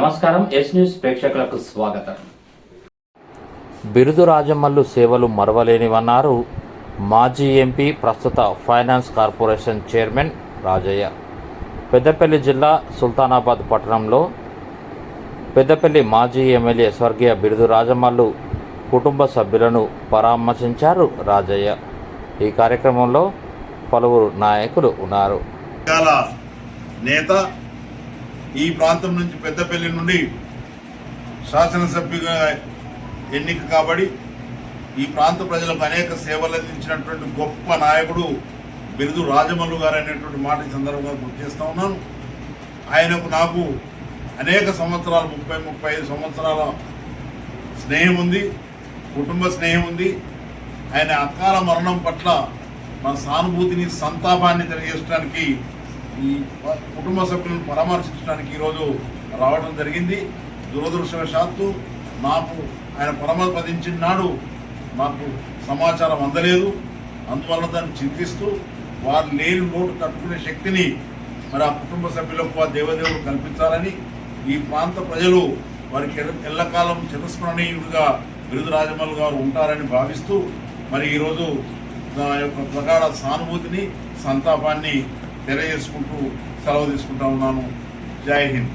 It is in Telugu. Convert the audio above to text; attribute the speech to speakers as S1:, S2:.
S1: నమస్కారం ఎస్ న్యూస్ ప్రేక్షకులకు స్వాగతం.
S2: బిరుదు రాజమల్లు సేవలు మరవలేనివన్నారు. మాజీ ఎంపీ ప్రస్తుత finance corporation chairman Rajaiah. Peddapalli జిల్లా సుల్తానాబాద్ పట్టణంలో పెద్దపల్లి మాజీ ఎమ్మెల్యే స్వర్గీయ బిరుదు రాజమల్లు కుటుంబ సభ్యులను పరామర్శించారు రాజయ్య. ఈ కార్యక్రమంలో పలువురు నాయకులు ఉన్నారు.
S3: నేత ఈ ప్రాంతం నుంచి పెద్దపల్లి నుండి శాసనసభ్యుగా ఎన్నిక కాబడి ఈ ప్రాంత ప్రజలకు అనేక సేవలు అందించినటువంటి గొప్ప నాయకుడు బిరుదు రాజమల్లు గారు అనేటువంటి మాట ఈ సందర్భంగా గుర్తు ఉన్నాను. ఆయనకు నాకు అనేక సంవత్సరాలు ముప్పై ముప్పై ఐదు సంవత్సరాల స్నేహం ఉంది కుటుంబ స్నేహం ఉంది. ఆయన అకాల మరణం పట్ల మన సానుభూతిని సంతాపాన్ని తెలియజేయడానికి ఈ కుటుంబ సభ్యులను పరామర్శించడానికి ఈరోజు రావడం జరిగింది. దురదృష్టవశాత్తు నాకు ఆయన పరమపదించిన నాడు నాకు సమాచారం అందలేదు. అందువల్ల దాన్ని చింతిస్తూ వారు లేని లోటు తట్టుకునే శక్తిని మరి ఆ కుటుంబ సభ్యులకు ఆ దేవదేవుడు కల్పించాలని ఈ ప్రాంత ప్రజలు వారికి ఎల్లకాలం చిరస్మరణీయుడిగా బిరుదు రాజమల్ గారు ఉంటారని భావిస్తూ మరి ఈరోజు నా యొక్క ప్రగాఢ సానుభూతిని సంతాపాన్ని తెలియజేసుకుంటూ సెలవు తీసుకుంటా ఉన్నాను. జై హింద్.